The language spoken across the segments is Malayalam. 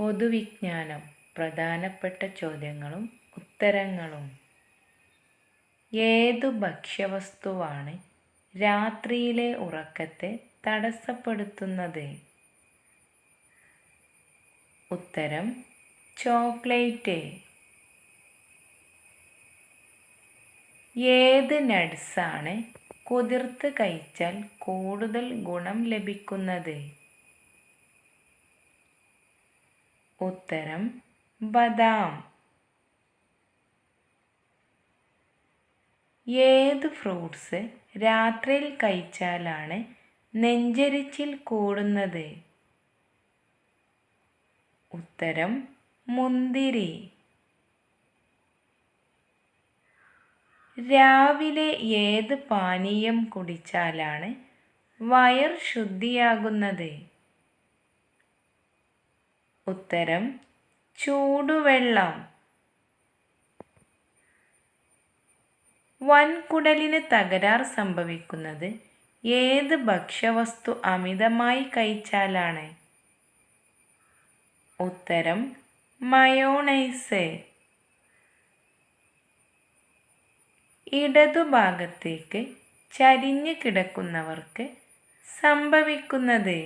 പൊതുവിജ്ഞാനം പ്രധാനപ്പെട്ട ചോദ്യങ്ങളും ഉത്തരങ്ങളും. ഏതു ഭക്ഷ്യവസ്തുവാണ് രാത്രിയിലെ ഉറക്കത്തെ തടസ്സപ്പെടുത്തുന്നത്? ഉത്തരം ചോക്ലേറ്റ്. ഏത് നട്സാണ് കുതിർത്ത് കഴിച്ചാൽ കൂടുതൽ ഗുണം ലഭിക്കുന്നത്? ഉത്തരം ബദാം. ഏത് ഫ്രൂട്ട്സ് രാത്രിയിൽ കഴിച്ചാലാണ് നെഞ്ചരിച്ചിൽ കൂടുന്നത്? ഉത്തരം മുന്തിരി. രാവിലെ ഏത് പാനീയം കുടിച്ചാലാണ് വയർ ശുദ്ധിയാകുന്നത്? ഉത്തരം ചൂടുവെള്ളം. വൻകുടലിന് തകരാർ സംഭവിക്കുന്നത് ഏത് ഭക്ഷ്യവസ്തു അമിതമായി കഴിച്ചാലാണ്? ഉത്തരം മയോണൈസ്. ഇടതുഭാഗത്തേക്ക് ചരിഞ്ഞു കിടക്കുന്നവർക്ക് സംഭവിക്കുന്നത്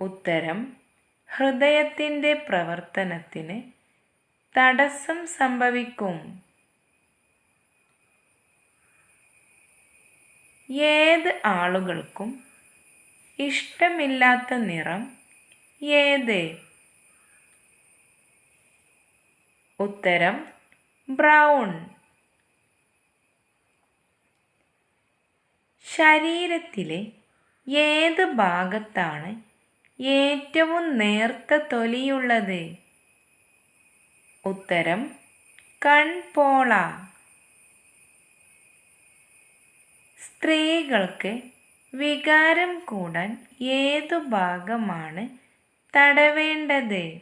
ഉത്തരം ഹൃദയത്തിന്റെ പ്രവർത്തനത്തിന് തടസ്സം സംഭവിക്കും. ഏത് ആളുകൾക്കും ഇഷ്ടമില്ലാത്ത നിറം ഏത്? ഉത്തരം ബ്രൗൺ. ശരീരത്തിലെ ഏത് ഭാഗത്താണ് ഏറ്റവും നേർത്ത തൊലിയുള്ളത്? ഉത്തരം കൺപോള. സ്ത്രീകൾക്ക് വികാരം കൂടാൻ ഏതു ഭാഗമാണ് തടവേണ്ടത്?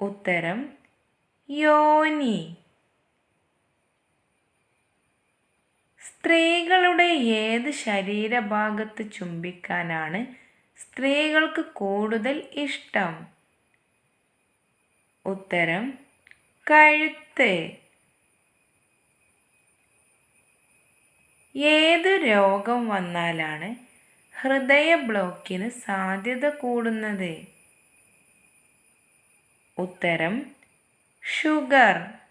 ഉത്തരം യോനി. സ്ത്രീകളുടെ ഏത് ശരീരഭാഗത്ത് ചുംബിക്കാനാണ് സ്ത്രീകൾക്ക് കൂടുതൽ ഇഷ്ടം? ഉത്തരം കഴുത്ത്. ഏത് രോഗം വന്നാലാണ് ഹൃദയ ബ്ലോക്കിന് സാധ്യത കൂടുന്നത്? ഉത്തരം ഷുഗർ.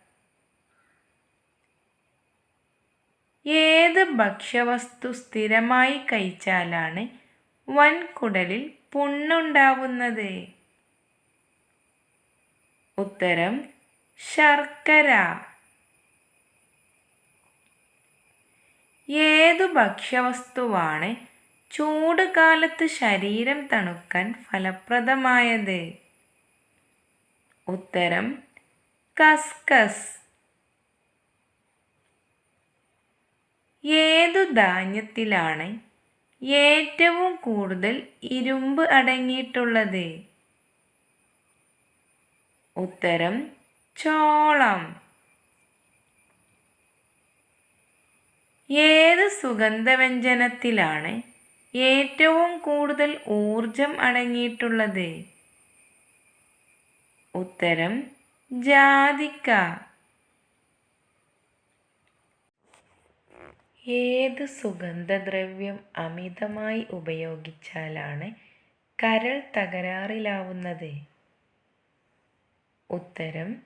ഭക്ഷ്യവസ്തു സ്ഥിരമായി കഴിച്ചാലാണ് വൻകുടലിൽ പുണ്ണുണ്ടാവുന്നത്. ഉത്തരം ശർക്കര. ഏതു ഭക്ഷ്യവസ്തുവാണ് ചൂട് കാലത്ത് ശരീരം തണുക്കാൻ ഫലപ്രദമായത്? ഉത്തരം കസ്കസ്. ഏതു ധാന്യത്തിലാണ് ഏറ്റവും കൂടുതൽ ഇരുമ്പ് അടങ്ങിയിട്ടുള്ളത്? ഉത്തരം ചോളം. ഏത് സുഗന്ധവ്യഞ്ജനത്തിലാണ് ഏറ്റവും കൂടുതൽ ഊർജം അടങ്ങിയിട്ടുള്ളത്? ഉത്തരം ജാതിക്ക. ഏത് സുഗന്ധദ്രവ്യം അമിതമായി ഉപയോഗിച്ചാലാണ് കരൾ തകരാറിലാവുന്നത്? ഉത്തരം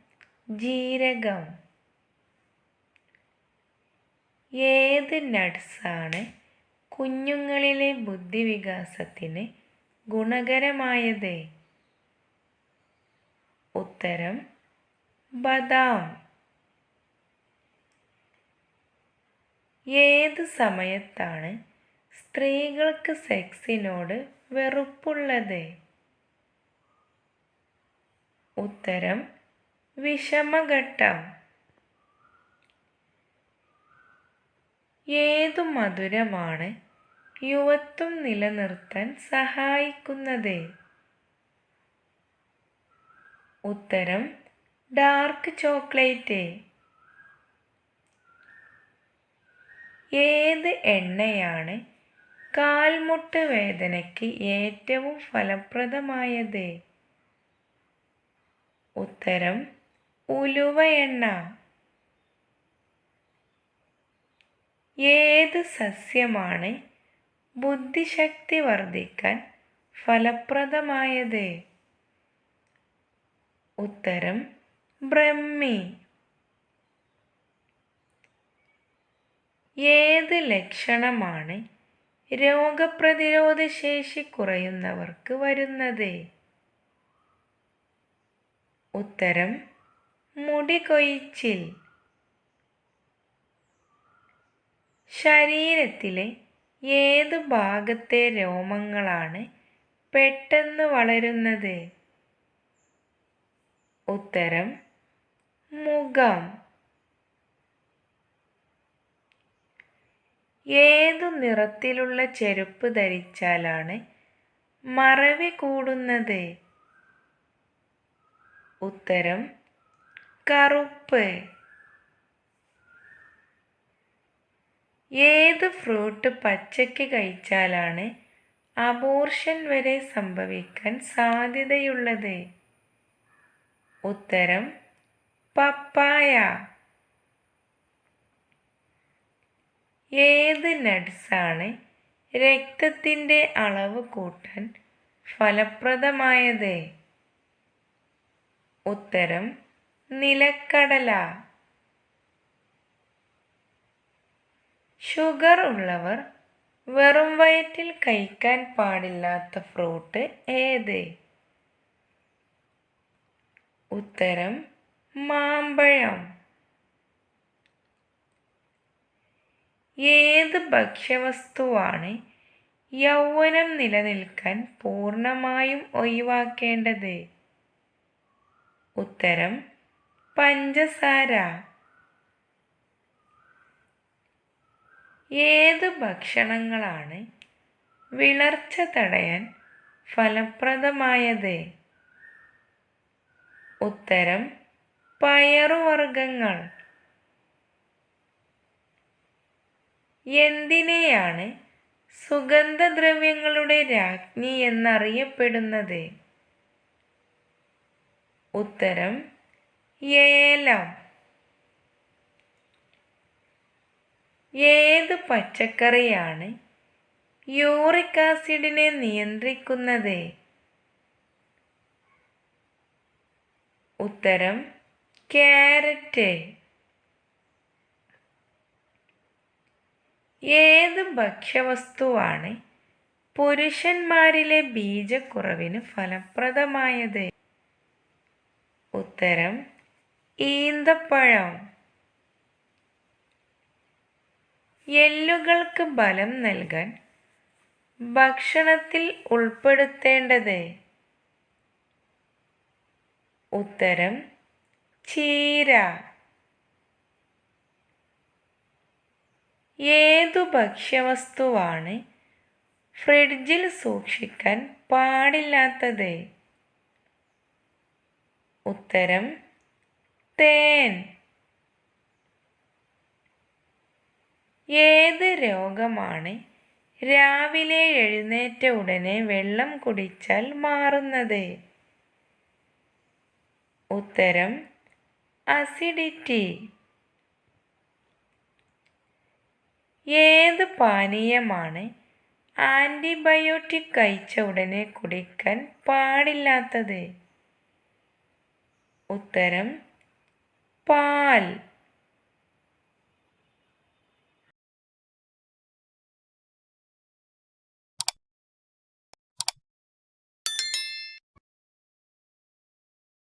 ജീരകം. ഏത് നട്സാണ് കുഞ്ഞുങ്ങളിലെ ബുദ്ധിവികാസത്തിന് ഗുണകരമായത്? ഉത്തരം ബദാം. ഏത് സമയത്താണ് സ്ത്രീകൾക്ക് സെക്സിനോട് വെറുപ്പുള്ളത്? ഉത്തരം വിഷമഘട്ടം. ഏതു മധുരമാണ് യുവത്വം നിലനിർത്താൻ സഹായിക്കുന്നത്? ഉത്തരം ഡാർക്ക് ചോക്ലേറ്റ്. ഏത് എണ്ണയാണ് കാൽമുട്ട് വേദനയ്ക്ക് ഏറ്റവും ഫലപ്രദമായത്? ഉത്തരം ഉലുവ എണ്ണ. ഏത് സസ്യമാണ് ബുദ്ധിശക്തി വർദ്ധിക്കാൻ ഫലപ്രദമായത്? ഉത്തരം ബ്രഹ്മി. ഏത് ലക്ഷണമാണ് രോഗപ്രതിരോധ ശേഷി കുറയുന്നവർക്ക് വരുന്നത്? ഉത്തരം മുടി കൊയ്ച്ചിൽ ശരീരത്തിലെ ഏത് ഭാഗത്തെ രോമങ്ങളാണ് പെട്ടെന്ന് വളരുന്നത്? ഉത്തരം മുഖം. ഏതു നിറത്തിലുള്ള ചെരുപ്പ് ധരിച്ചാലാണ് മറവി കൂടുന്നത്? ഉത്തരം കറുപ്പ്. ഏത് ഫ്രൂട്ട് പച്ചയ്ക്ക് കഴിച്ചാലാണ് അബോർഷൻ വരെ സംഭവിക്കാൻ സാധ്യതയുള്ളത്? ഉത്തരം പപ്പായ. ഏത് നട്ട്സാണ് രക്തത്തിന്റെ അളവ് കൂട്ടാൻ ഫലപ്രദമായത്? ഉത്തരം നിലക്കടല. ഷുഗർ ഉള്ളവർ വെറും വയറ്റിൽ കഴിക്കാൻ പാടില്ലാത്ത ഫ്രൂട്ട് ഏത്? ഉത്തരം മാമ്പഴം. ഏത് ഭക്ഷ്യവസ്തുവാണ് യൗവനം നിലനിൽക്കാൻ പൂർണമായും ഒഴിവാക്കേണ്ടത്? ഉത്തരം പഞ്ചസാര. ഏത് ഭക്ഷണങ്ങളാണ് വിളർച്ച തടയാൻ ഫലപ്രദമായത്? ഉത്തരം പയറുവർഗങ്ങൾ എന്തിനെയാണ് സുഗന്ധദ്രവ്യങ്ങളുടെ രാജ്ഞി എന്നറിയപ്പെടുന്നത്? ഉത്തരം ഏലം. ഏത് പച്ചക്കറിയാണ് യൂറിക് ആസിഡിനെ നിയന്ത്രിക്കുന്നത്? ഉത്തരം ക്യാരറ്റ്. ഏത് ഭക്ഷ്യവസ്തുവാണ് പുരുഷന്മാരിലെ ബീജക്കുറവിന് ഫലപ്രദമായത്? ഉത്തരം ഈന്തപ്പഴം. എല്ലുകൾക്ക് ബലം നൽകാൻ ഭക്ഷണത്തിൽ ഉൾപ്പെടുത്തേണ്ടത്? ഉത്തരം ചീര. ഏതു ഭക്ഷ്യവസ്തുവാണ് ഫ്രിഡ്ജിൽ സൂക്ഷിക്കാൻ പാടില്ലാത്തത്? ഉത്തരം തേൻ. ഏത് രോഗമാണ് രാവിലെ എഴുന്നേറ്റ ഉടനെ വെള്ളം കുടിച്ചാൽ മാറുന്നത്? ഉത്തരം അസിഡിറ്റി. ഏത് പാനീയമാണ് ആന്റിബയോട്ടിക് കഴിച്ച ഉടനെ കുടിക്കാൻ പാടില്ലാത്തത്? ഉത്തരം പാൽ.